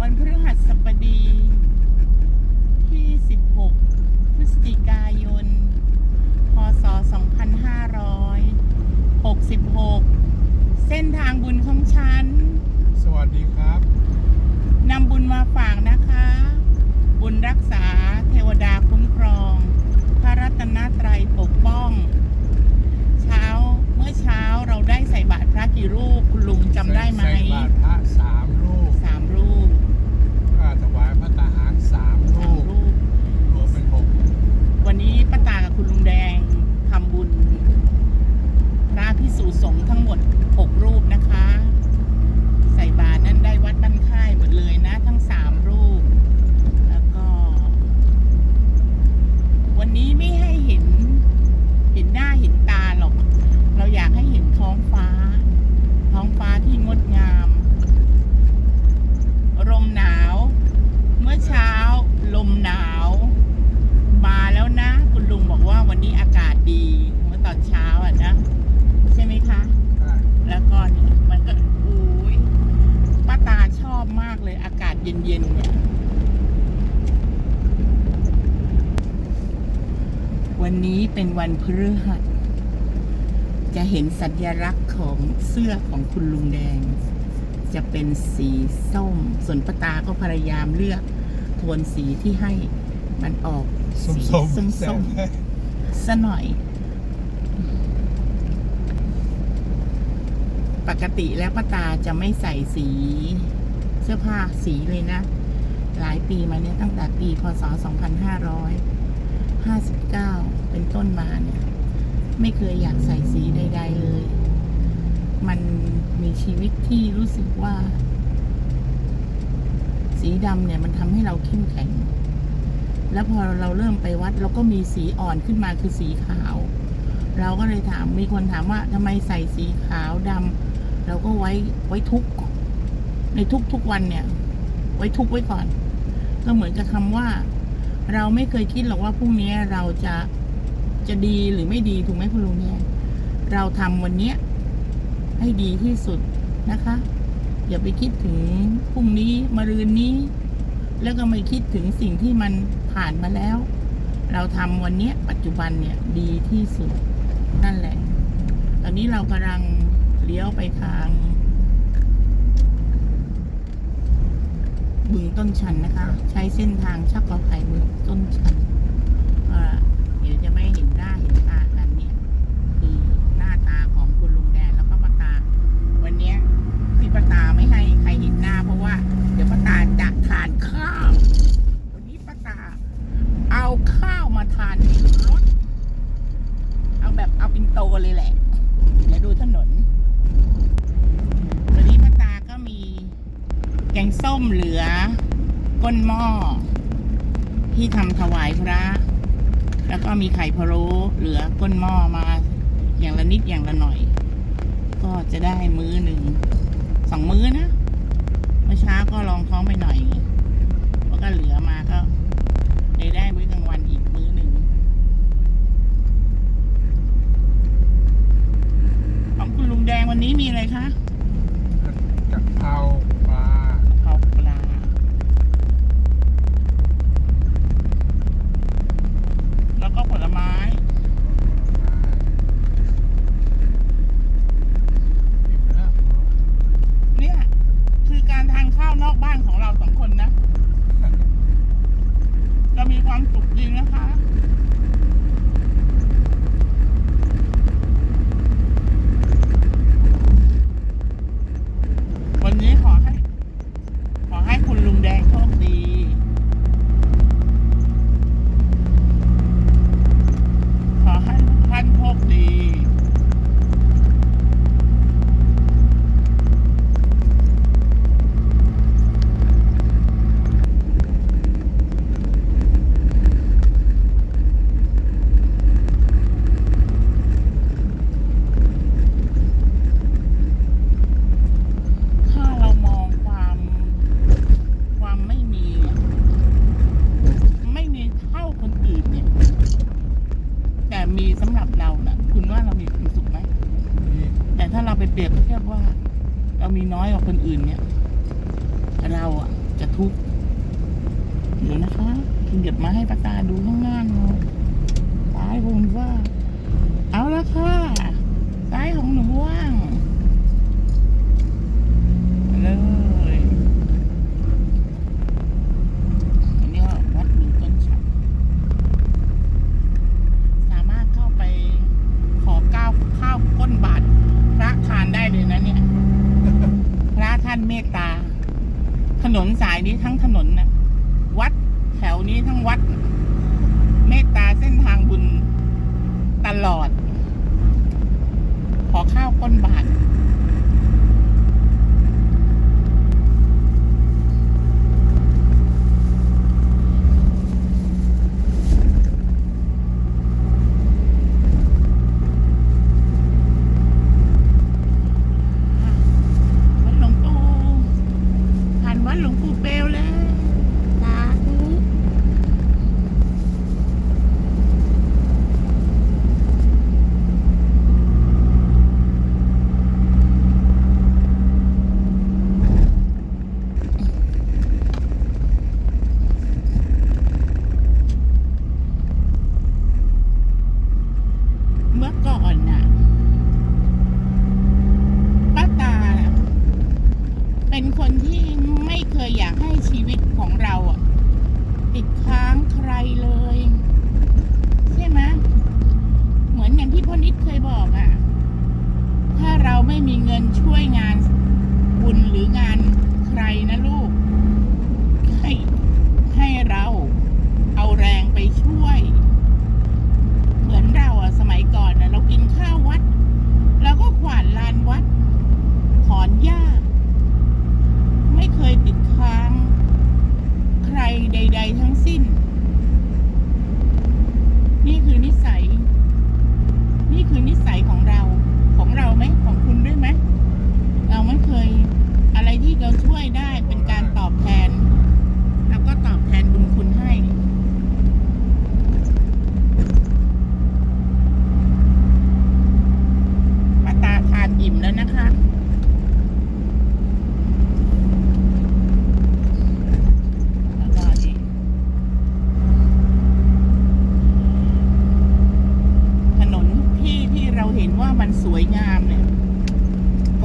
วันพฤหัสบดีที่ 16 พฤศจิกายน พศ 2566 เส้นทางบุญของฉัน สวัสดีครับนำบุญมาฝากนะคะ บุญรักษาเทวดาคุ้มครอง พระรัตนตรัยปกป้อง เช้าเมื่อเช้าเราได้ใส่บาตรพระกี่รูป คุณลุงจำได้ไหม ใส่บาตรพระสามลูก สามรูป ค่าถวายพระทหารสาม สา ลู ม ก รูป รวมเป็นหก วันนี้ป้าตากับคุณลุงแดงทำบุญ พระพิสุสงฆ์ทั้งหมด 6 รูปนะคะ ใส่บาตรนั้นได้วัดบ้านค่ายหมดเลยนะ ทั้ง 3 รูป แล้วก็ วันนี้ไม่ให้เห็น เห็นหน้าเห็นตาหรอก เราอยากให้เห็นท้องฟ้า ท้องฟ้าที่งดงาม ลมหนาว เมื่อเช้า ลมหนาว มาแล้วนะ คุณลุงบอกว่าวันนี้อากาศดี เมื่อตอนเช้าอะนะ ใช่ไหมคะ ได้ แล้วก็นี่มันก็อุ้ยป้าตาชอบมากเลยอากาศ เย็นๆเนี่ยวันนี้เป็นวันพฤหัส จะเห็นสัญลักษณ์ของเสื้อของคุณลุงแดง จะเป็นสีส้ม ส่วนป้าตาก็พยายามเลือกโทนสีที่ให้มันออกส้มสีส้มส้มแซ่ส้มบๆซะหน่อย ปกติแล้วป้าตาจะไม่ใส่สีเสื้อผ้าสีเลยนะ หลายปีมาเนี่ยตั้งแต่ปีพศ 2559 เป็นต้นมาเนี่ย ไม่เคยอยากใส่สีใด ๆ เลย มันมีชีวิตที่รู้สึกว่า สีดำเนี่ยมันทำให้เราเข้มแข็ง แล้วพอเราเริ่มไปวัดเราก็มีสีอ่อนขึ้นมาคือสีขาว เราก็เลยถามมีคนถามว่าทำไมใส่สีขาวดำเราก็ไว้ไว้ทุกข์ ในทุกๆวันเนี่ย ไว้ทุกไว้ก่อน ก็เหมือนกับคำว่า เราไม่เคยคิดหรอกว่าพรุ่งนี้เราจะจะดีหรือไม่ดีถูกไหมคุณลุงเนี่ยเราทำวันเนี้ยให้ดีที่สุดนะคะ อย่าไปคิดถึงพรุ่งนี้มะรืนนี้ แล้วก็ไม่คิดถึงสิ่งที่มันผ่านมาแล้ว เราทำวันนี้ปัจจุบันเนี่ยดีที่สุดนั่นแหละ ตอนนี้เรากำลังเลี้ยวไปทาง บึงต้นชันนะคะ ใช้เส้นทางชักกระไผ่บึงต้นชันอ่าเดี๋ยวจะไม่เห็นหน้าเห็นตากันเนี่ย คือหน้าตาของคุณลุงแดนแล้วก็ป้าตา วันเนี้ยที่ป้าตาไม่ให้ใครเห็นหน้า เพราะว่า เดี๋ยวป้าตาจะทานข้าว วันนี้ป้าตา เอาข้าวมาทานในรถ เอาแบบเอาปินโตเลยแหละ เดี๋ยวดูถนน วันนี้ป้าตาก็มี แกงส้มเหลือ ก้นหม้อ ที่ทำถวายพระ แล้วก็มีไข่พะโล้เหลือก้นหม้อมา อย่างละนิดอย่างละหน่อย ก็จะได้มื้อหนึ่งสองมื้อนะเมื่อเช้าก็ลองท้องไปหน่อยแล้วก็เหลือมาก็เลยได้มื้อกลางวันอีกมื้อหนึ่งของคุณลุงแดงวันนี้มีอะไรคะ ทุก เดี๋ยวนะคะเดี๋ยวมาให้ปาะกาดูข้างหน้าหน่อยซ้ายผมว่า เอาละค่ะซ้ายของหนูว่างเลยอันนี้วัดบึงต้นฉับสามารถเข้าไปขอก้าวข้าวก้นบาทพระทานได้เลยนะเนี่ย พระท่านเมตตา ถนนสายนี้ทั้งถนนนะวัดแถวนี้ทั้งวัด เมตตาเส้นทางบุญตลอด ขอข้าวก้นบาท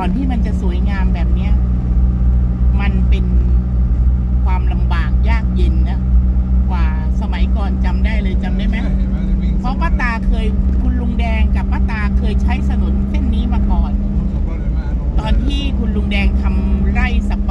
ก่อนที่มันจะสวยงามแบบเนี้ย มันเป็นความลำบากยากเย็นนะกว่าสมัยก่อนจำได้เลยจำได้ไหมเพราะป้าตาเคยคุณลุงแดงกับป้าตาเคยใช้ถนนเส้นนี้มาก่อน ตอนที่คุณลุงแดงทำไร่สับ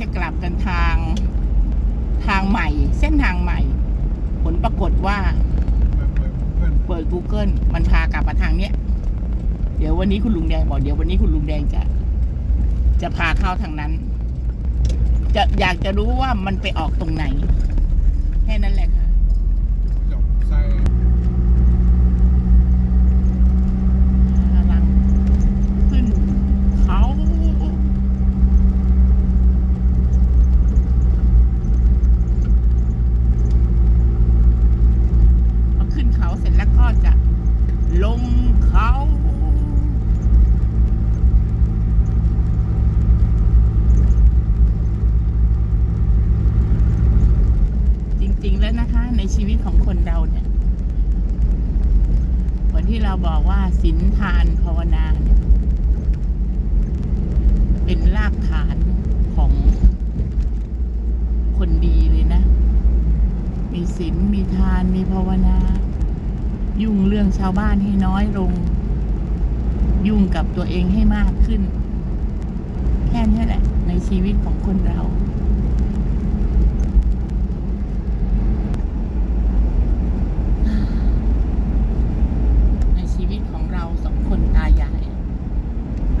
จะกลับกันทางทางใหม่ เส้นทางใหม่ ผลปรากฏว่าไปเปิด Google เปิด Google มันพากลับมาทางเนี้ย เดี๋ยววันนี้คุณลุงแดงบอกเดี๋ยววันนี้คุณลุงแดงจะ จะพาเข้าทางนั้น จะอยากจะรู้ว่ามันไปออกตรงไหน แค่นั้นแหละค่ะ จบใส่ กำลังขึ้นเขาพอขึ้นเขาเสร็จแล้วก็จะลงเขา จริง ๆ แล้วนะคะ ในชีวิตของคนเราเนี่ย เหมือนที่เรา บอกว่าศีลทานภาวนาเนี่ยเป็นรากฐานของคนดีเลยนะ มีศีลมีทานมีภาวนา ยุ่งเรื่องชาวบ้านให้น้อยลง ยุ่งกับตัวเองให้มากขึ้น แค่นี้แหละ ในชีวิตของคนเรา ในชีวิตของเราสองคนตายาย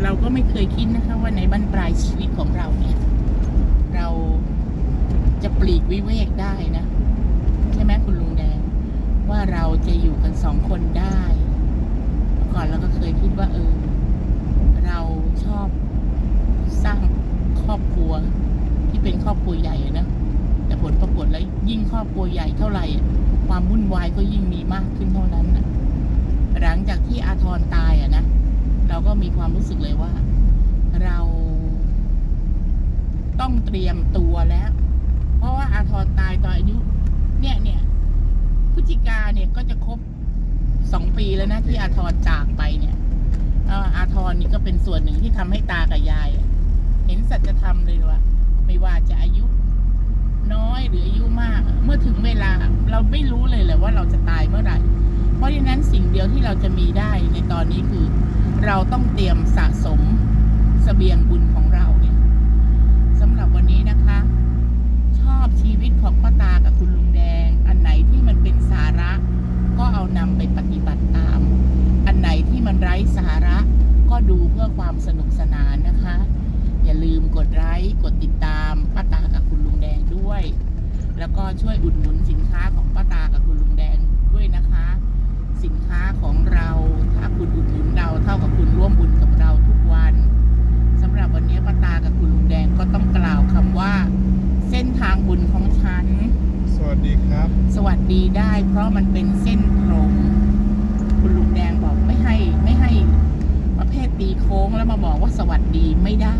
เราก็ไม่เคยคิดนะคะว่าในบั้นปลายชีวิตของเราเนี่ย เราจะปลีกวิเวกได้นะใช่ไหมคุณลุงแดง ว่าเราจะอยู่กันสองคนได้ก่อนเราก็เคยคิดว่าเออเราชอบสร้างครอบครัว ที่เป็นครอบครัวใหญ่นะแต่ผลปรากฏแล้วยิ่งครอบครัวใหญ่เท่าไหร่ ความวุ่นวายก็ยิ่งมีมากขึ้นเท่านั้นนะหลังจากที่อาทรตายอะนะ เราก็มีความรู้สึกเลยว่า เราต้องเตรียมตัวแล้ว เพราะว่าอาทรตายตอนอายุ เนี่ยเนี่ยพฤศจิกาเนี่ยก็จะครบสองปีแล้วนะที่อาทรจากไปเนี่ยอาทรนี่ก็เป็นส่วนหนึ่งที่ทำให้ตากับยาย เห็นสัจธรรมเลยว่าไม่ว่าจะอายุน้อยหรืออายุมาก เมื่อถึงเวลาเราไม่รู้เลยแหละว่าเราจะตายเมื่อไหร่ เพราะฉะนั้นสิ่งเดียวที่เราจะมีได้ในตอนนี้คือ เราต้องเตรียมสะสมเสบียงบุญของเราเนี่ยสำหรับวันนี้นะคะ ชอบชีวิตของป้าตากับคุณลุงแดง อันไหนที่มันเป็นสาระ ก็เอานำไปปฏิบัติตาม อันไหนที่มันไร้สาระก็ดูเพื่อความสนุกสนานนะคะ อย่าลืมกดไลค์กดติดตามป้าตากับคุณลุงแดงด้วย แล้วก็ช่วยอุดหนุนสินค้าของป้าตากับคุณลุงแดงด้วยนะคะ สินค้าของเราถ้า มันเป็นเส้นตรงคุณลุงแดงบอกไม่ให้ไม่ให้ประเภทตีโค้งแล้วมาบอกว่าสวัสดีไม่ได้